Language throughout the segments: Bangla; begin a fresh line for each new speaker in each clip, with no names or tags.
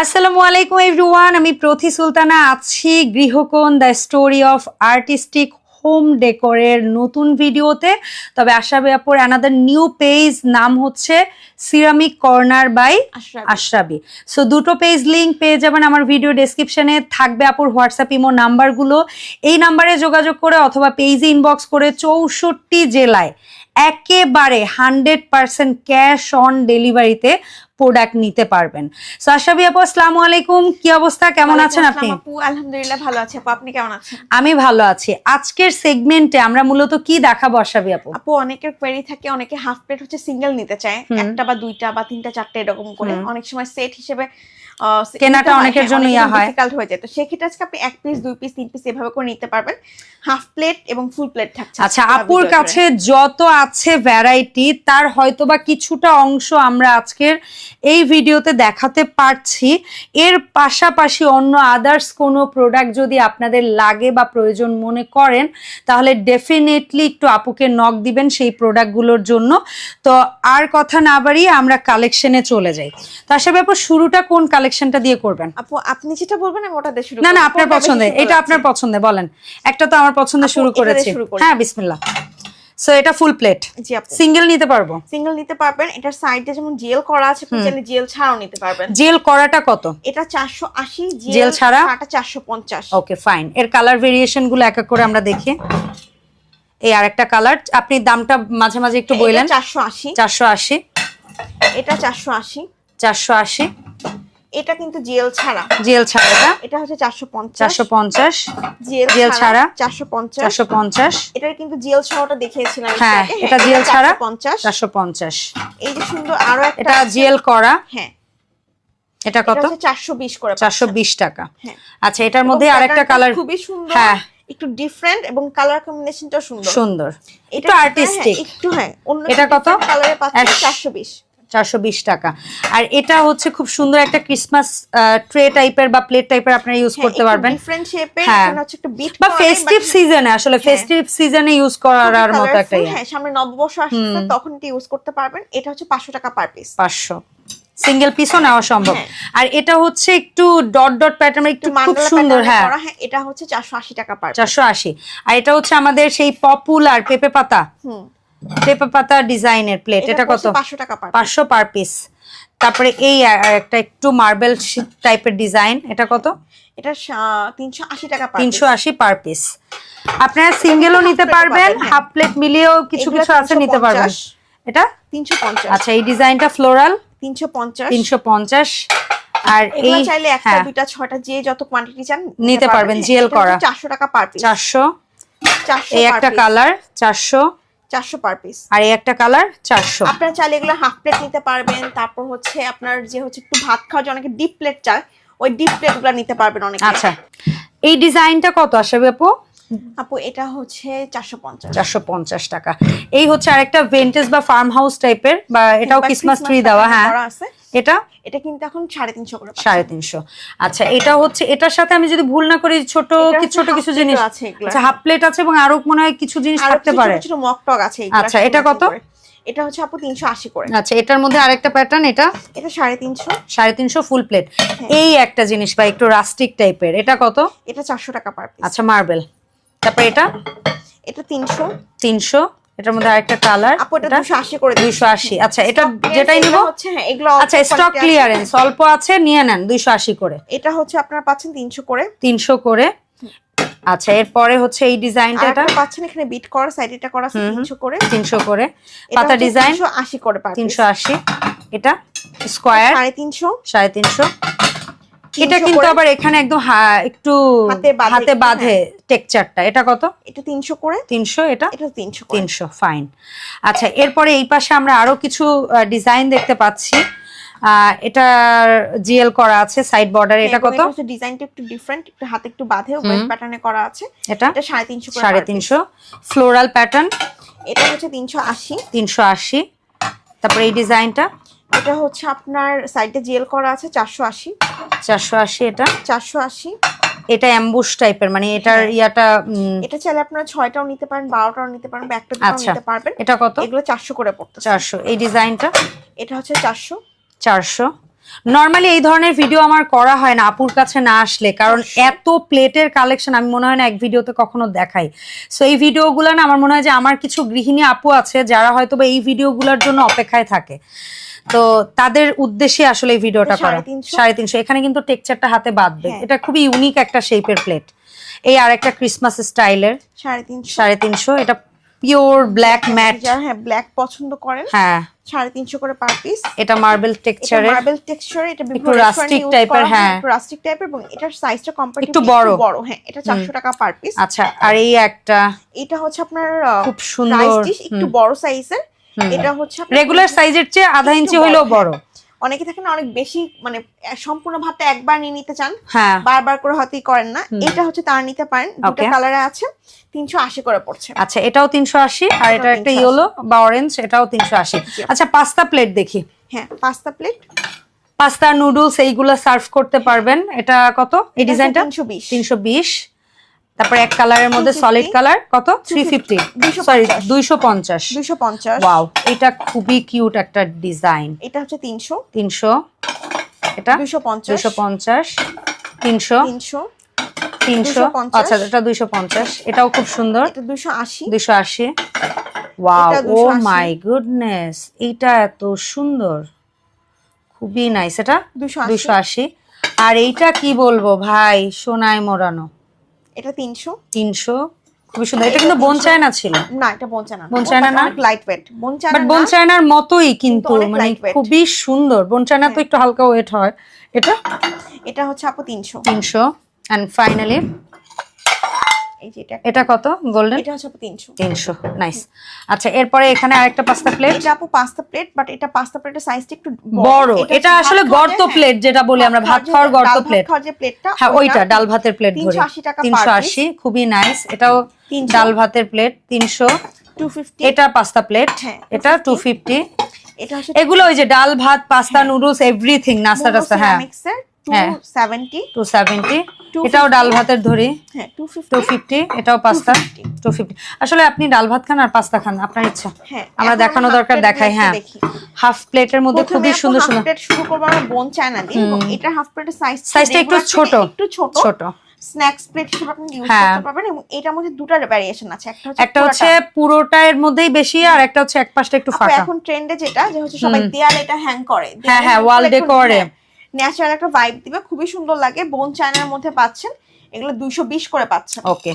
আসসালামু আলাইকুম এভরিওয়ান আমি প্রথি সুলতানা আছি Grihakon the story of artistic home ডেকোরের নতুন ভিডিওতে। তবে আশাবি আপুর অ্যানাদার নিউ পেজ নাম হচ্ছে ceramic corner by Ashrabi. So দুটো পেজ লিঙ্ক পেয়ে যাবেন আমার ভিডিও ডেসক্রিপশনে থাকবে আপুর হোয়াটসঅ্যাপ ইমো নাম্বারগুলো। এই নাম্বারে যোগাযোগ করে অথবা পেজে ইনবক্স করে চৌষট্টি জেলায় একেবারে হান্ড্রেড পার্সেন্ট ক্যাশ অন ডেলিভারিতে প্রোডাক্ট নিতে পারবেন। সো আশাবি আপু আসসালামু আলাইকুম। কি অবস্থা? কেমন আছেন আপনি?
আপু আলহামদুলিল্লাহ ভালো আছে আপু। আপনি কেমন আছেন?
আমি ভালো আছি। আজকের সেগমেন্টে আমরা মূলত কি দেখাবো আশাবি আপু?
আপু অনেকের কোয়েরি থাকে অনেকে হাফ প্লেট হচ্ছে সিঙ্গেল নিতে চায়। একটা বা দুইটা বা তিনটা চারটা এরকম করে। অনেক সময় সেট হিসেবে
কেনাটা অনেকের জন্য ইয়া হয়।
ডিফিকাল্ট হয়ে যায়। তো সেক্ষেত্রে আজকে আপনি এক পিস দুই পিস তিন পিস এভাবে করে নিতে পারবেন। হাফ প্লেট এবং ফুল প্লেট থাকছে
আচ্ছা আপুর কাছে যত আছে ভ্যারাইটি তার হয়তোবা কিছুটা অংশ আমরা আজকের এই ভিডিওতে দেখাতে পারছি। এর পাশাপাশি অন্য আদার্স কোনো প্রোডাক্ট যদি আপনাদের লাগে বা প্রয়োজন মনে করেন তাহলে ডেফিনেটলি একটু আপুকে নক দিবেন সেই প্রোডাক্টগুলোর জন্য। তো আর কথা না বাড়িয়ে আমরা কালেকশনে চলে যাই। তো আশা ব্যাপার শুরুটা কোন কালেকশনটা দিয়ে করবেন।
আপু আপনি যেটা বলবেন আমি ওটা দিয়ে শুরু
না না আপনার
সুন্দর
এটা আপনার পছন্দের বলেন। একটা তো আমার পছন্দের
আপু,
শুরু করেছি। হ্যাঁ বিসমিল্লাহ। সো এটা ফুল প্লেট
জি আপু।
সিঙ্গেল নিতে পারব?
সিঙ্গেল নিতে পারবেন। এটার সাইডে যেমন জেল করা আছে আপনি চাইলে জেল ছাড়াও নিতে পারবেন।
জেল করাটা কত?
এটা চারশো আশি
জেল ছাড়া?
চারশো পঞ্চাশ।
ওকে ফাইন এর কালার ভেরিয়েশনগুলো এক এক করে আমরা দেখি। এই আরেকটা কালার আপনি দামটা মাঝে মাঝে একটু বললেন।
আশি।
চারশো আশি।
এটা চারশো আশি।
চারশো আশি।
এটা কিন্তু জেল ছাড়া।
জেল ছাড়া এটা?
এটা হচ্ছে চারশো পঞ্চাশ।
চারশো পঞ্চাশ।
জেল
জেল ছাড়া?
চারশো পঞ্চাশ।
চারশো পঞ্চাশ।
এটার কিন্তু জেল ছাড়াটা দেখিয়েছিলাম
হ্যাঁ, এটা জেল ছাড়া?
পঞ্চাশ।
চারশো পঞ্চাশ।
এই যে সুন্দর আরও একটা
এটা জেল করা।
হ্যাঁ।
এটা কত?
হচ্ছে চারশো বিশ করে
চারশো
পাচ্ছেন।
বিশ টাকা।
হ্যাঁ।
আচ্ছা এটার মধ্যে আরেকটা কালার
খুবই সুন্দর।
হ্যাঁ।
একটু ডিফারেন্ট এবং কালার কম্বিনেশনটা সুন্দর।
সুন্দর।
এটা
আর্টিস্টিক
একটু হ্যাঁ অন্য
এটা কত?
কালারে পাচ্ছেন
এক-
চারশো বিশ
টাকা। আর এটা হচ্ছে খুব সুন্দর একটা ক্রিসমাস ট্রে টাইপের বা প্লেট টাইপের আপনারা ইউজ করতে পারবেন। হ্যাঁ। বা ফেস্টিভ সিজনে আসলে
হ্যাঁ।
ফেস্টিভ সিজনে ইউজ করার মতো একটা ইয়ে।
হ্যাঁ সামনে নববর্ষ আসছে তখন এটা ইউজ করতে পারবেন। এটা হচ্ছে পাঁচশো টাকা পার পিস
পাঁচশো। সিঙ্গেল পিসও নেওয়া সম্ভব।
হ্যাঁ।
আর এটা হচ্ছে একটু ডট ডট প্যাটার্ন একটু খুব সুন্দর হ্যাঁ।
হ্যাঁ এটা হচ্ছে চারশো আশি টাকা পার
চারশো আশি। আর এটা হচ্ছে আমাদের সেই পপুলার পেঁপে পাতা।
হুম।
পেঁপে পাতা ডিজাইনের প্লেট এটা কত?
পাঁচশো টাকা পার
পাঁচশো পার পিস তারপরে এই একটা একটু মার্বেল টাইপের ডিজাইন এটা কত?
এটা তিনশো আশি টাকা পার
তিনশো আশি পার পিস আপনারা সিঙ্গেলও নিতে পারবেন
হ্যাঁ।
হাফ প্লেট মিলিয়েও কিছু কিছু আছে নিতে পারবেন। এটা?
তিনশো পঞ্চাশ।
আচ্ছা এই ডিজাইনটা ফ্লোরাল
তিনশো পঞ্চাশ।
তিনশো পঞ্চাশ। আর এই
চাইলে একটা
হ্যাঁ।
দুইটা ছয়টা যে যত কোয়ান্টিটি চান
নিতে পারবেন, জেল করা।
চারশো টাকা পার পিস
চারশো।
চারশো
এই একটা কালার চারশো।
চারশো পার পিস
আর এই একটা কালার চারশো।
আপনার চাইলে এগুলো হাফ প্লেট নিতে পারবেন তারপর হচ্ছে আপনার যে হচ্ছে একটু ভাত খাওয়ার অনেকে ডিপ প্লেট চায় ওই ডিপ প্লেটগুলো নিতে পারবেন অনেক।
আচ্ছা এই ডিজাইনটা কত আসবে আপু?
আপু এটা হচ্ছে চারশো পঞ্চাশ।
চারশো পঞ্চাশ টাকা। এই হচ্ছে আরেকটা ভেন্টেজ বা ফার্ম হাউস টাইপের বা এটাও ক্রিসমাস ট্রি দেওয়া হ্যাঁ।
আছে।
এটা?
এটা কিন্তু এখন সাড়ে তিনশো করে
সাড়ে তিনশো। আচ্ছা এটা হচ্ছে এটার সাথে আমি যদি ভুল না করি ছোট ছোট কিছু জিনিস
আছে
আচ্ছা হাফ প্লেট আছে এবং আরও মনে হয় কিছু জিনিস থাকতে পারে।
ছোট মক টক আছে
আচ্ছা, এটা কত?
এটা হচ্ছে আপু তিনশো আশি করে।
আচ্ছা এটার মধ্যে আরেকটা প্যাটার্ন এটা?
এটা সাড়ে তিনশো।
সাড়ে তিনশো ফুল প্লেট
হ্যাঁ।
এই একটা জিনিস বা একটু রাস্টিক টাইপের এটা কত?
এটা চারশো টাকা পার
আচ্ছা মার্বেল তারপর এটা?
এটা তিনশো।
তিনশো। এটার মধ্যে আরেকটা কালার
আপু এটা দুশো আশি করে দিচ্ছি।
দুইশো আশি। আচ্ছা এটা যেটাই নিব?
হচ্ছে হ্যাঁ এগুলো
আচ্ছা স্টক ক্লিয়ারেন্স অল্প আছে নিয়ে নেন দুইশো আশি করে।
এটা হচ্ছে আপনারা পাচ্ছেন তিনশো করে।
তিনশো করে। আচ্ছা এরপরে হচ্ছে এই ডিজাইনটা এটা?
পাচ্ছেন এখানে বিট করা সাইড এটা করা আছে করে।
তিনশো করে।
এটা
পাতা ডিজাইন?
380 করে
তিনশো আশি। এটা? স্কোয়ার
সাড়ে তিনশো।
সাড়ে তিনশো। এটা কিন্তু আবার এখানে একদম একটু
হাতে বাঁধে।
বাঁধে টেকচারটা। এটা কত?
এটা তিনশো করে।
তিনশো এটা?
এটা তিনশো
ফাইন। আচ্ছা এরপরে এই পাশে আমরা আরও কিছু ডিজাইন দেখতে পাচ্ছি। এটা জিএল করা আছে সাইড বর্ডার। এটা কত?
ডিজাইনটা একটু ডিফারেন্ট একটু হাতে একটু বাঁধে ওয়েস্ট প্যাটার্নে করা আছে।
এটা?
করে
ফ্লোরাল প্যাটার্ন
এটা হচ্ছে তিনশো আশি।
তিনশো আশি। তারপরে এই ডিজাইনটা?
এটা হচ্ছে আপনার সাইডে জেল করা আছে চারশো আশি।
চারশো আশি এটা?
চারশো আশি।
এটা অ্যাম্বুশ টাইপের মানে এটার
হ্যাঁ।
ইয়াটা
এটা চাইলে আপনারা ছয়টাও নিতে পারেন বারোটাও নিতে পারেন বা একটা
আচ্ছা।
নিতে পারবেন।
এটা কত?
এগুলো চারশো করে পড়তেছে।
চারশো। এই ডিজাইনটা?
এটা হচ্ছে চারশো।
চারশো। নর্মালি এই ধরনের ভিডিও আমার করা হয় না আপুর কাছে না আসলে কারণ এত প্লেটের কালেকশন আমি মনে হয় না এক ভিডিওতে কখনো দেখাই। সো এই ভিডিওগুলো না আমার মনে হয় যে আমার কিছু গৃহিণী আপু আছে যারা হয়তো বা এই ভিডিওগুলোর জন্য অপেক্ষায় থাকে। তো তাদের উদ্দেশ্যে আসলে এই ভিডিওটা করা।
সাড়ে তিনশো।
এখানে কিন্তু টেক্সচারটা হাতে বাঁধবে।
হ্যাঁ।
এটা খুবই ইউনিক একটা শেপের প্লেট এই আর একটা ক্রিসমাস স্টাইলের
সাড়ে তিনশো।
সাড়ে তিনশো। এটা পিওর ব্ল্যাক ম্যাট
হ্যাঁ ব্ল্যাক পছন্দ করেন
হ্যাঁ।
সাড়ে তিনশো করে পার পিস
এটা মার্বেল টেক্সচারের
মার্বেল টেক্সচার এটা
একটু type-এর,
করা হয়। রাস্টিক টাইপের এবং এটার সাইজটা কম্পারেটিভলি
একটু বড়।
বড় হ্যাঁ। এটা 400 টাকা পার পিস
আচ্ছা আর এই একটা
এটা হচ্ছে আপনার
খুব সুন্দর,
একটু বড় সাইজের। এটা হচ্ছে
রেগুলার সাইজের চেয়ে আধা ইঞ্চি হইলেও। বড়।
অনেকে থাকে না অনেক বেশি মানে সম্পূর্ণ ভাতটা একবার নিয়ে নিতে চান
হ্যাঁ।
বারবার করে হয়তোই করেন না। এটা হচ্ছে তার নিতে পারেন দুটো কালারে আছে তিনশো আশি করে পড়ছে।
আচ্ছা এটাও তিনশো আশি আর এটা একটা
380
ইয়েলো বা অরেঞ্জ এটাও তিনশো আশি। আচ্ছা পাস্তা প্লেট দেখি।
হ্যাঁ পাস্তা প্লেট
পাস্তা নুডলস এইগুলো সার্ভ করতে পারবেন। এটা কত? এই ডিজাইনটা
তিনশো বিশ।
তিনশো বিশ। তারপর এক কালারের মধ্যে সলিড কালার কত? থ্রি ফিফটি
250
সরি দুইশো পঞ্চাশ।
দুইশো পঞ্চাশ।
ওয়াও এটা খুবই কিউট একটা ডিজাইন
এটা হচ্ছে তিনশো।
তিনশো। এটা?
দুইশো পঞ্চাশ।
দুইশো পঞ্চাশ। তিনশো।
তিনশো।
তিনশো। আচ্ছা এটা দুইশো পঞ্চাশ। এটাও খুব সুন্দর।
এটা দুইশো আশি।
দুইশো আশি। ওয়াও ও মাই গুডনেস এইটা এত সুন্দর। খুবই নাইস এটা?
দুইশো আশি।
আর এইটা কি বলব ভাই সোনায় মোড়ানো
এটা তিনশো।
তিনশো? খুবই সুন্দর। এটা কিন্তু বোন চায়না ছিল।
না এটা বঞ্চানা
বোন চায়না না?
লাইট ওয়েট বঞ্চানা
বাট বোন চায়নার মতোই কিন্তু মানে। খুবই সুন্দর। বোন চায়না তো
হ্যাঁ।
একটু হালকা ওয়েট হয়। এটা?
এটা হচ্ছে আপু তিনশো।
তিনশো। অ্যান্ড ফাইনালি
এই যে এটা
এটা কত? গোল্ডেন
এটা হচ্ছে
নাইস আচ্ছা এরপরে এখানে আরেকটা পাস্তা প্লেট
এটা আপু পাস্তা প্লেট বাট এটা পাস্তা প্লেটের সাইজটা একটু
বড়। এটা আসলে গর্ত প্লেট যেটা বলি আমরা ভাত খাওয়ার গর্ত প্লেট
প্লেটটা
হ্যাঁ ওইটা ডাল ভাতের প্লেট ধরে।
380 টাকা per
তিনশো
piece।
আশি খুবই নাইস এটাও ডাল ভাতের প্লেট তিনশো। এটা পাস্তা প্লেট
হ্যাঁ,
এটা টু ফিফটি
এটা
এগুলো ওই যে ডাল ভাত পাস্তা নুডলস এভরিথিং নাস্তা টাস্তা হ্যাঁ। হ্যাঁ।
টু
টু সেভেন্টি
250
এটাও ডাল ভাতের ধরি।
হ্যাঁ টু ফিফটি
ফিফটি এটাও পাস্তা। টু ফিফটি আসলে আপনি ডাল ভাত খান আর পাস্তা খান আপনার ইচ্ছা।
হ্যাঁ
আমরা দেখানো দরকার দেখাই হ্যাঁ। হাফ প্লেটের মধ্যে খুবই সুন্দর সুন্দর
plate শুরু করব আমরা বোন চায়না দিয়ে এটা হাফ প্লেটের সাইজ
সাইজটা একটু ছোট।
একটু ছোট।
ছোট।
স্ন্যাক্স প্লেট হিসেবে আপনি ইউজ
হ্যাঁ।
করতে পারবেন এবং এটার মধ্যে দুটো ভ্যারিয়েশন আছে। একটা হচ্ছে
একটা হচ্ছে পুরোটা। এর মধ্যেই বেশি আর একটা হচ্ছে এক পাশটা একটু ফাঁকা
এখন ট্রেন্ডে যেটা যে হচ্ছে সবাই। দেয়ালে এটা হ্যাং করে।
হ্যাঁ, হ্যাঁ, decor এ।
ন্যাচারাল একটা ভাইব দিবে খুবই সুন্দর লাগে। বোন চায়নার মধ্যে পাচ্ছেন এগুলো দুইশো বিশ করে পাচ্ছেন।
ওকে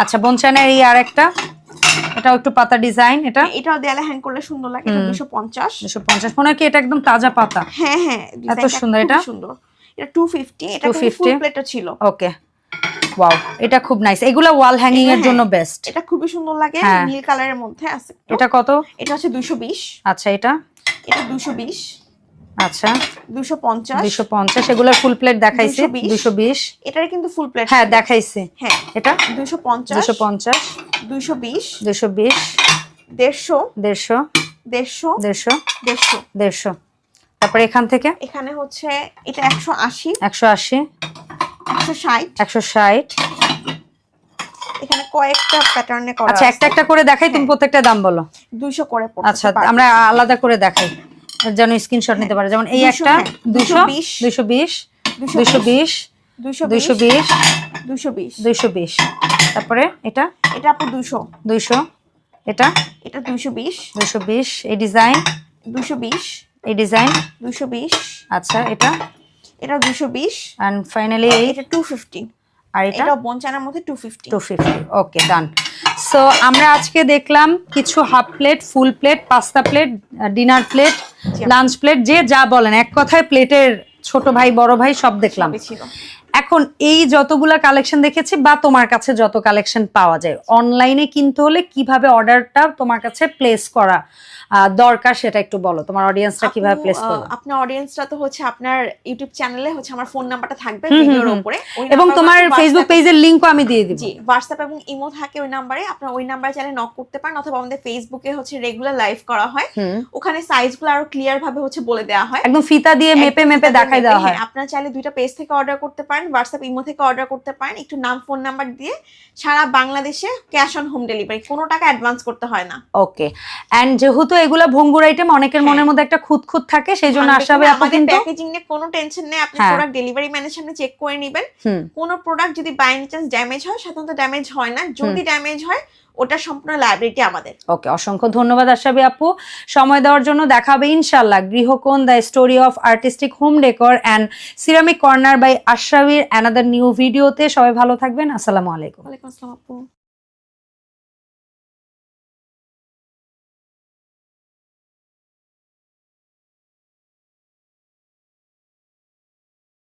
আচ্ছা বনচানের এই আর একটা এটাও একটু পাতা ডিজাইন এটা?
দেয়ালে হ্যাং করলে সুন্দর লাগে এটা
মনে হয় কি এটা একদম তাজা পাতা।
হ্যাঁ হ্যাঁ
এত সুন্দর এটা?
সুন্দর। এটা টু ফিফটি এটা
250
ফুল প্লেটও ছিল।
ওকে ওয়াও এটা খুব নাইস এগুলা ওয়াল হ্যাঙ্গিং এর জন্য। বেস্ট
এটা খুবই সুন্দর লাগে
হ্যাঁ।
নীল কালারের মধ্যে আছে।
এটা কত?
এটা হচ্ছে দুশো বিশ।
আচ্ছা এটা?
এটা দুশো বিশ।
আচ্ছা। ফুল প্লেট দেখাইছে।
220
দুশো বিশ।
এটার কিন্তু ফুল প্লেট
হ্যাঁ দেখাইছে।
হ্যাঁ।
এটা? তারপরে এখান থেকে?
এখানে হচ্ছে এটা একশো আশি।
একশো আশি।
একশো ষাট।
একশো ষাট।
এখানে কয়েকটা প্যাটার্নে করা
আচ্ছা একটা একটা করে দেখাই তুমি প্রত্যেকটা দাম বলো।
দুইশো করে পড়ছে
আচ্ছা আমরা আলাদা করে দেখাই। যেন স্ক্রিনশট নিতে পারে যেমন এই একটা
হ্যাঁ,
দুশো
220
দুশো বিশ
দুশো
দুশো বিশ দুশো
বিশ দুশো বিশ
দুইশো বিশ তারপরে এটা
এটা আপু দুশো
দুইশো এটা
এটা দুইশো বিশ
দুইশো বিশ এই ডিজাইন
দুশো বিশ
এই ডিজাইন
দুশো বিশ
আচ্ছা এটা
এটা দুশো বিশ
অ্যান্ড ফাইনালি
এটা টু ফিফটি
আর এটা
বনচানার মধ্যে two fifty
two fifty okay done so আমরা আজকে দেখলাম কিছু half plate full plate pasta plate dinner plate. Lunch plate যে যা বলেন এক কথায় প্লেটের ছোট ভাই বড় ভাই সব দেখলাম। এখন এই যতগুলা কালেকশন দেখেছি বা তোমার কাছে যত কালেকশন পাওয়া যায় অনলাইনে কিনতে হলে কীভাবে অর্ডারটা তোমার কাছে প্লেস করা দরকার সেটা একটু বলো। তোমার অডিয়েন্সটা কীভাবে প্লেস করবে
আপনার অডিয়েন্সটা তো হচ্ছে আপনার ইউটিউব চ্যানেলে হচ্ছে আমার ফোন নাম্বারটা থাকবে ভিডিওর উপরে।
এবং তোমার ফেসবুক পেজের লিঙ্কও আমি দিয়ে দিব।
জি হোয়াটসঅ্যাপ এবং ইমো থাকে ওই নাম্বারে আপনার ওই নাম্বারে চাইলে নক করতে পারেন অথবা আমাদের ফেসবুকে হচ্ছে রেগুলার লাইভ করা হয়। ওখানে সাইজগুলো আরও ক্লিয়ার ভাবে হচ্ছে বলে দেওয়া হয়।
একদম ফিতা দিয়ে মেপে মেপে দেখাই দেওয়া হয়
হ্যাঁ, আপনারা চাইলে দুইটা পেজ থেকে অর্ডার করতে পারেন হোয়াটসঅ্যাপ ইমো থেকে অর্ডার করতে পারেন। একটু নাম ফোন নাম্বার দিয়ে সারা বাংলাদেশে ক্যাশ অন হোম ডেলিভারি কোনো টাকা অ্যাডভান্স করতে হয় না।
ওকে এন্ড যেহেতু এগুলা ভঙ্গুর আইটেম অনেকের
হ্যাঁ।
মনের মধ্যে একটা খুঁত খুঁত থাকে সেই জন্য আপু
আমাদের
কিন্তু।
প্যাকেজিং নিয়ে কোনো টেনশন নেই আপনি। প্রোডাক্ট ডেলিভারি ম্যানের সামনে চেক করে নেবেন। কোনো প্রোডাক্ট যদি বাই এনি চান্স ড্যামেজ হয় সাধারণত ড্যামেজ হয় না। যদি ড্যামেজ হয় ওটা সম্পূর্ণ লাইব্রেরিটি আমাদের।
ওকে অসংখ্য ধন্যবাদ আশাবি আপু। সময় দেওয়ার জন্য দেখাবে ইনশাল্লাহ Grihakon the story of artistic home decor and ceramic corner by আশাবির another new ভিডিওতে সবাই ভালো থাকবেন। আসসালামু আলাইকুম।
ওয়ালাইকুম আসসালাম আপু।